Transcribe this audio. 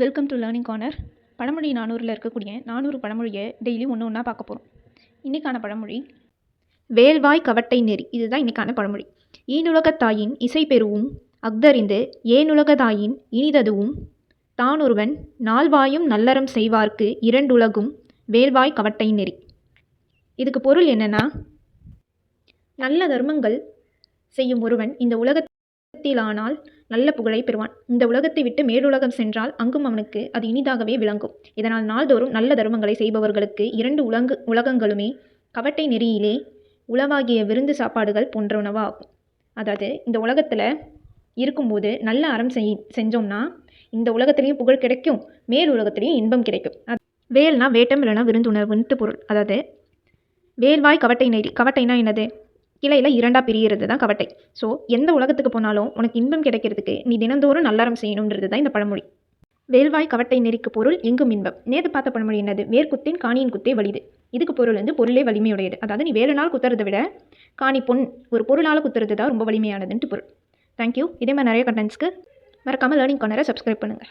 Welcome to learning corner பழமொழி நானூறில் இருக்கக்கூடிய நானூறு பழமொழியை டெய்லி ஒன்று ஒன்றா பார்க்க போகிறோம் இன்றைக்கான பழமொழி வேல்வாய் கவட்டை நெறி. இதுதான் இன்றைக்கான பழமொழி. ஈனுலகத்தாயின் இசை பெறுவும் அக்தறிந்து ஏனுலகதாயின் இனிததுவும் தானொருவன் நால்வாயும் நல்லறம் செய்வார்க்கு இரண்டுலகும் வேல்வாய் கவட்டை நெறி. இதுக்கு பொருள் என்னன்னா நல்ல தர்மங்கள் செய்யும் ஒருவன் இந்த உலகத்திலானால் நல்ல புகழை பெறுவான். இந்த உலகத்தை விட்டு மேலுலகம் சென்றால் அங்கும் அவனுக்கு அது இனிதாகவே விளங்கும். இதனால் நாள்தோறும் நல்ல தர்மங்களை செய்பவர்களுக்கு இரண்டு உலங்கு உலகங்களுமே கவட்டை நெறியிலே உளவாகிய விருந்து சாப்பாடுகள் போன்றனவாகும். அதாவது இந்த உலகத்தில் இருக்கும்போது நல்ல அறம் செய் செஞ்சோம்னா இந்த உலகத்துலேயும் புகழ் கிடைக்கும் மேல் உலகத்துலேயும் இன்பம் கிடைக்கும். அது வேல்னா வேட்டம் இல்லைனா விருந்துணர்வுன்ட்டு பொருள். அதாவது வேல்வாய் கவட்டை நெறி கவட்டைனா என்னது? கிளையில் இரண்டாக பிரிகிறது தான் கவட்டை. ஸோ எந்த உலகத்துக்கு போனாலும் உனக்கு இன்பம் கிடைக்கிறதுக்கு நீ தினந்தோறும் நல்லாரம் செய்யணுன்றது தான் இந்த பழமொழி. வேல்வாய் கவட்டை நெறிக்கு பொருள் எங்கும் இன்பம். நேற்று பார்த்த பழமொழி என்னது? வேர்க்குத்தேன் காணியின் குத்தே வலிது. இதுக்கு பொருள் வந்து பொருளே வலிமையுடையது. அதாவது நீ வேறு நாள் குத்துறதை விட காணி பொன் ஒரு பொருளால் குத்துறது தான் ரொம்ப வலிமையானதுன்ட்டு பொருள். தேங்க்யூ இதே மாதிரி நிறைய கண்டென்ட்ஸ்க்கு மறக்காமல் லேர்னிங் கார்னரை சப்ஸ்கிரைப் பண்ணுங்கள்